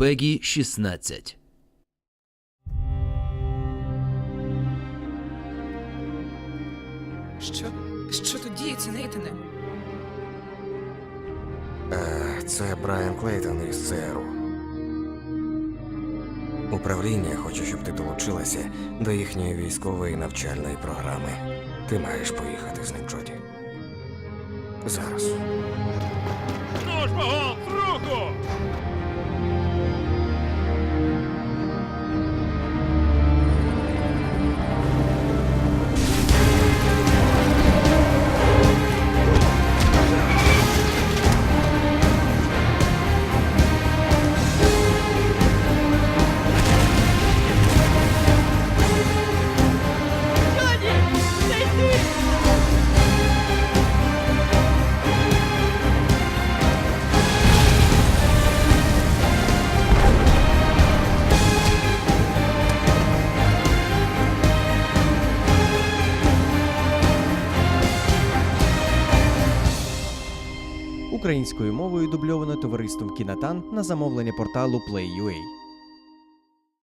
Пегі 16. Що? Що тут діється, Нейтане? Е, Це Брайан Клейтон із ЦРУ. Управління хоче, щоб ти долучилася до їхньої військової навчальної програми. Ти маєш поїхати з ним, Джоді. Зараз. Українською мовою дубльовано товариством Кінатан на замовлення порталу Play.ua.